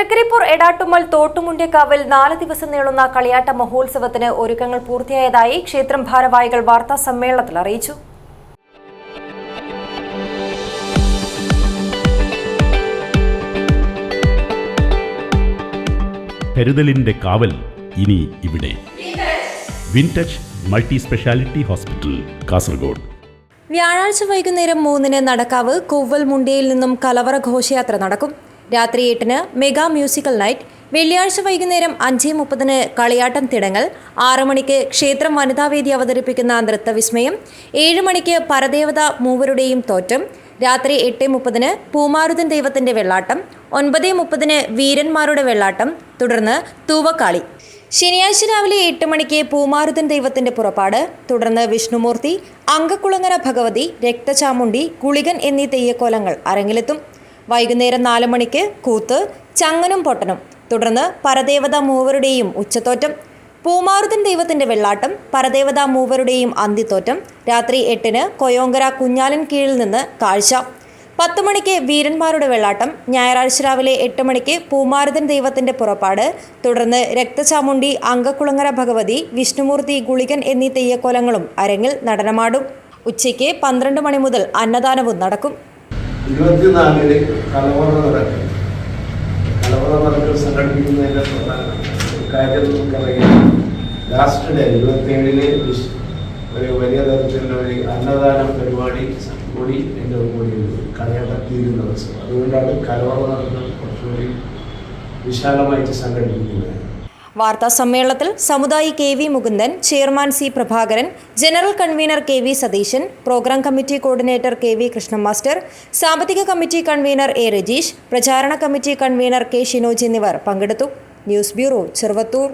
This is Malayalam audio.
തൃക്കരിപ്പൂർ എടാട്ടുമ്മൽ തോട്ടുമുണ്ടിയക്കാവിൽ നാല് ദിവസം നീളുന്ന കളിയാട്ട മഹോത്സവത്തിന് ഒരുക്കങ്ങൾ പൂർത്തിയായതായി ക്ഷേത്രം ഭാരവാഹികൾ വാർത്താ സമ്മേളനത്തിൽ അറിയിച്ചു. കരുതലിന്റെ കാവൽ ഇനി ഇവിടെ. Wintouch multi speciality hospital Kasaragod. വ്യാഴാഴ്ച വൈകുന്നേരം മൂന്നിന് നടക്കാവ് കൊവ്വൽ മുണ്ടിയിൽ നിന്നും കലവറ ഘോഷയാത്ര നടക്കും. രാത്രി എട്ടിന് മെഗാ മ്യൂസിക്കൽ നൈറ്റ് വെള്ളിയാഴ്ച വൈകുന്നേരം അഞ്ച് മുപ്പതിന് കളിയാട്ടം തിടങ്ങൽ ആറു മണിക്ക് ക്ഷേത്രം വനിതാവേദി അവതരിപ്പിക്കുന്ന നൃത്തവിസ്മയം ഏഴ് മണിക്ക് പരദേവത മൂവരുടെയും തോറ്റം രാത്രി എട്ട് മുപ്പതിന് പൂമാരുതൻ ദൈവത്തിന്റെ വെള്ളാട്ടം ഒൻപത് മുപ്പതിന് വീരന്മാരുടെ വെള്ളാട്ടം തുടർന്ന് തൂവക്കാളി. ശനിയാഴ്ച രാവിലെ എട്ട് മണിക്ക് പൂമാരുതൻ ദൈവത്തിന്റെ പുറപ്പാട് തുടർന്ന് വിഷ്ണുമൂർത്തി അങ്കക്കുളങ്ങര ഭഗവതി രക്തചാമുണ്ടി കുളികൻ എന്നീ തെയ്യക്കോലങ്ങൾ അരങ്ങിലെത്തും. വൈകുന്നേരം നാല് മണിക്ക് കൂത്ത് ചങ്ങനും പൊട്ടനും. തുടർന്ന് പരദേവത മൂവരുടെയും ഉച്ചത്തോറ്റം പൂമാറുതൻ ദൈവത്തിന്റെ വെള്ളാട്ടം പരദേവത മൂവരുടെയും അന്തിത്തോറ്റം രാത്രി എട്ടിന് കൊയോങ്കര കുഞ്ഞാലൻ കീഴിൽ നിന്ന് കാഴ്ച. പത്ത് മണിക്ക് വീരന്മാരുടെ വെള്ളാട്ടം ഞായറാഴ്ച രാവിലെ എട്ട് മണിക്ക് പൂമാരുതൻ ദൈവത്തിന്റെ പുറപ്പാട് തുടർന്ന് രക്തചാമുണ്ടി അങ്കക്കുളങ്ങര ഭഗവതി വിഷ്ണുമൂർത്തി ഗുളികൻ എന്നീ തെയ്യക്കോലങ്ങളും അരങ്ങിൽ നടനമാടും. ഉച്ചയ്ക്ക് പന്ത്രണ്ട് മണി മുതൽ അന്നദാനവും നടക്കും. ഇരുപത്തിനാലിന് കലവറ നടക്കും. കലവറ നടക്കൽ സംഘടിപ്പിക്കുന്നതിന്റെ കാര്യം നമുക്കറിയാം. ലാസ്റ്റ് ഡേ ഇരുപത്തിയേഴിന് ഒരു വലിയ തരത്തിലുള്ള ഒരു അന്നദാന പരിപാടി കൂടി എന്റെ കൂടി കളിയാട്ടം തീരുന്ന ദിവസം. അതുകൊണ്ടാണ് കലവറ നടക്കുന്നത് കുറച്ചുകൂടി വിശാലമായിട്ട് സംഘടിപ്പിക്കുന്നത്. വാർത്താ സമ്മേളനത്തിൽ സമുദായി K V Mukundan chairman C Prabhakaran general convener K V Satheeshan programme committee coordinator K V Krishna master സാമ്പത്തിക കമ്മിറ്റി കൺവീനർ എ രജീഷ് പ്രചാരണ കമ്മിറ്റി കൺവീനർ കെ ഷിനോജ് എന്നിവർ പങ്കെടുത്തു. News bureau Cheruvathur.